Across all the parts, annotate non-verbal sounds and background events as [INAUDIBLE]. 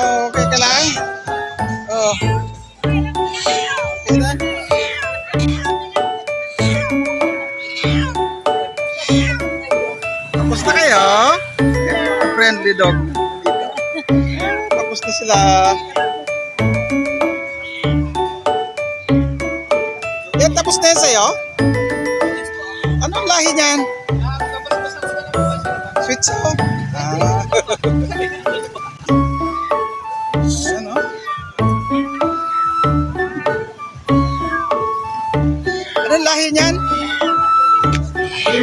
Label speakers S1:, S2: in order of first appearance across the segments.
S1: Oh, okay ka lang? Oh. Okay na? Tapos na kayo? Friendly dog. Dito. Tapos na sila. Yan, tapos na yan sa'yo? Anong lahi niyan? Sweet so? Ah. [LAUGHS]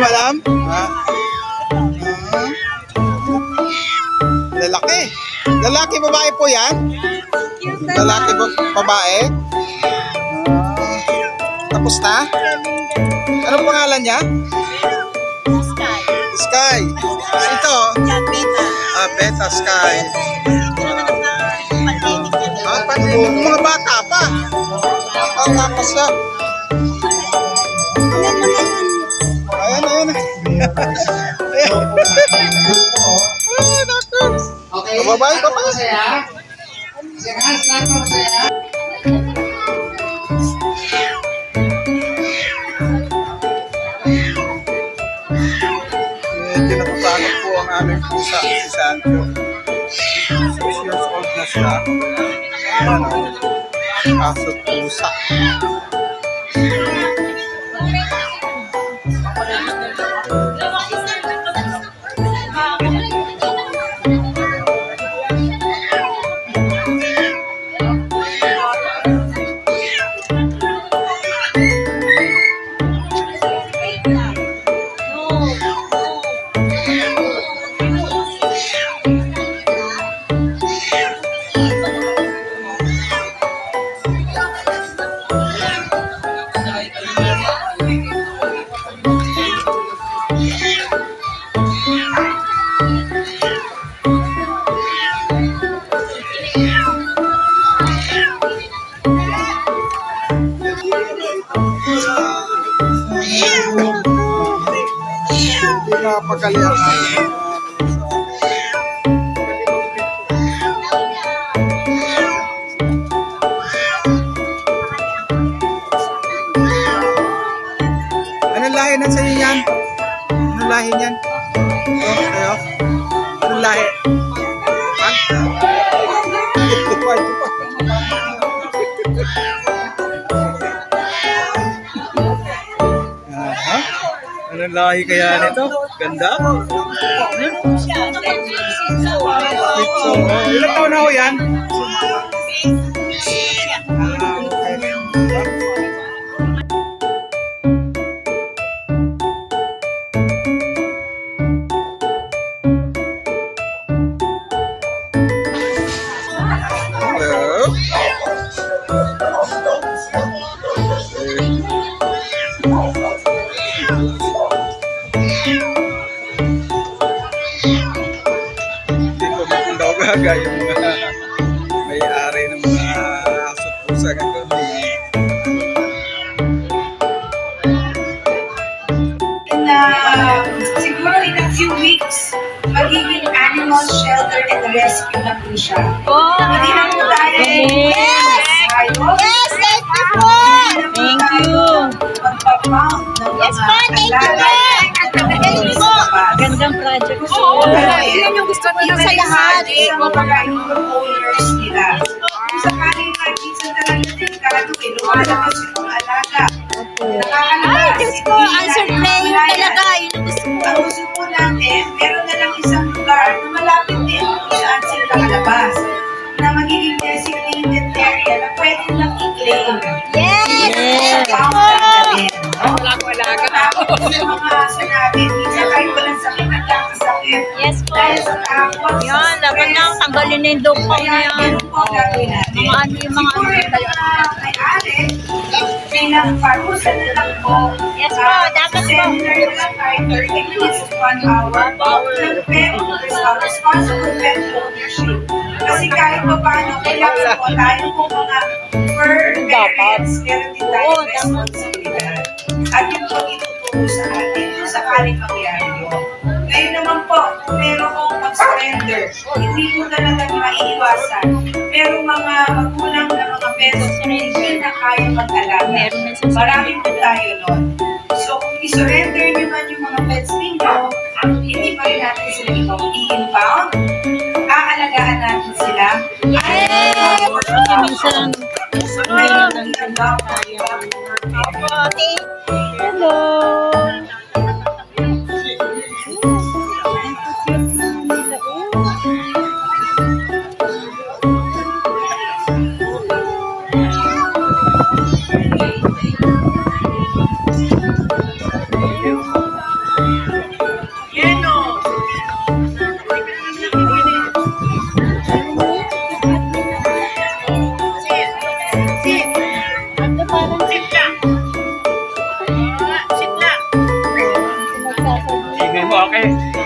S1: alam? Ah. Lalaki. Lalaki, babae po yan? Lalaki, ba- babae? Ah. Tapos na? Anong pangalan niya? Sky. Ito, ah, Beta Sky. Ah, pati yung mga bata pa. Ah, tapos na. Ah, naku.
S2: Okay.
S1: Ka pa.
S2: Masaya. Masaya. Start mo masaya.
S1: Natatakot po ang aming pusa, si Sancho. Six years old na siya. Ayan o. Aso pusa. Hindi napakali ang Anong lahi kaya nito? Ganda? Oh, ilang taon na ho yan? Gaga yung mga may-ari ng mga aso pusa ng gabi.
S3: in uh, siguro in a few weeks, magiging animal shelter and rescue na po siya. Hindi na po tayo
S4: Yes!
S3: hayop.
S4: Yes, thank you po!
S3: Thank you. Magpapound ng mga
S4: Yes po, thank you po! Thank you po! Gandang project po.
S3: Yun yung gusto nila
S4: sa lahat.
S3: Mga yung owners nila. Kung sakaling mag-isa talaga delikado, eh, lumalabas yung mga alaga.
S4: Ay, Diyos ko, answer prayer Yan, dapat lang tanggalin na yung dopang na yan. Mga ano yung mga ano
S3: yung po.
S4: Yes po, dapat po.
S3: Center lang kahit 30 minutes to 1 hour. Ng pet owners, responsible pet ownership. Kasi kahit pa paano, kailangan po tayo po mga fur parents, meron din tayo responsibilidad. At yun po ituturo sa atin kung sakaling mangyari yun. Ngayon naman po, meron kong mag-surrender. Hindi po talaga maiiwasan. Pero mga magulang na mga pets, hindi na kaya mag-alaga. Marami po tayo nun. So, kung i-surrender nyo man yung mga pets ninyo, hindi pa rin natin sila i-impound. Aalagaan natin sila.
S4: Kasi minsan, hello. Pinagsasabi.
S1: Sige mo, okay. Wala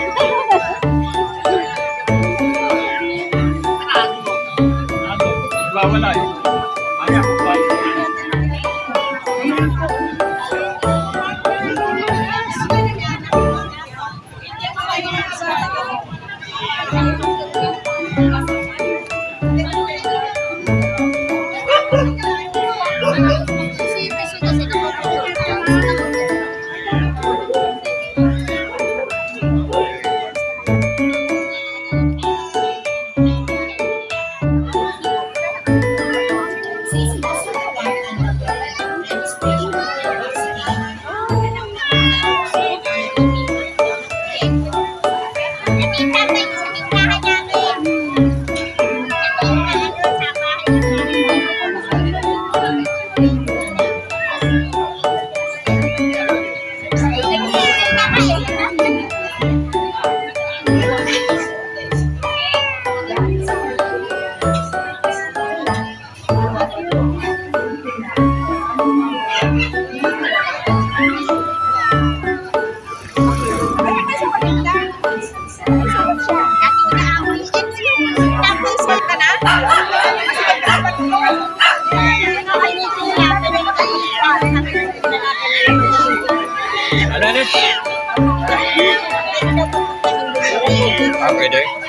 S1: Ah,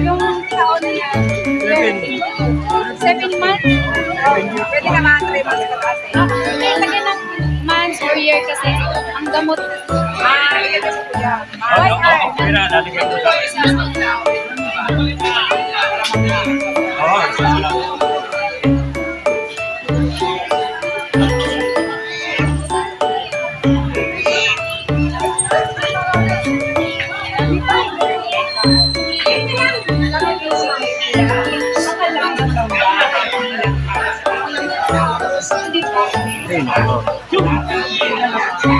S4: Yung taon na yan, seven months?
S3: Pwede ka mga 3 months ka kasi.
S4: May lagyan ng months or year kasi ang gamot.
S3: Ah.
S1: Ano? Okay na, dati ka muna. 就
S3: 你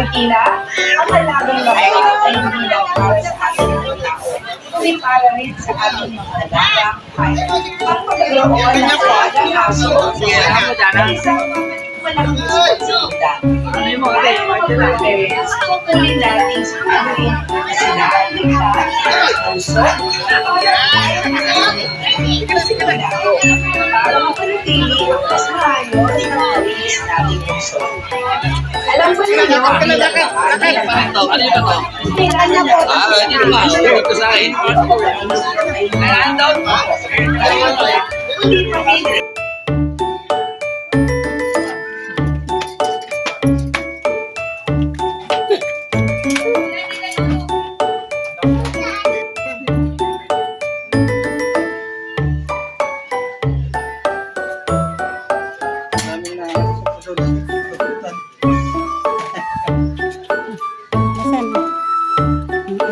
S3: Marikina, ang halagang babae ay hindi lang para sa ating mga tao, kundi para rin sa ating mga hayop. Ang pagkaroon ng alagang aso ay isang malaking responsibilidad. Kaya mga parents, tuloy natin sa na sila ay ligtas, malusog, para mapanatili ang na puso. Alam ko ninyo,
S2: Ano ba to?
S3: Kailan na po
S2: Ah, dito ba? Dito sa akin. Kailangan daw.
S3: Hindi pa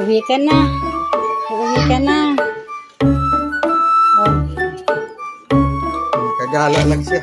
S4: Uwi ka na. Uwi ka na. Oh,
S1: Kagala lang siya.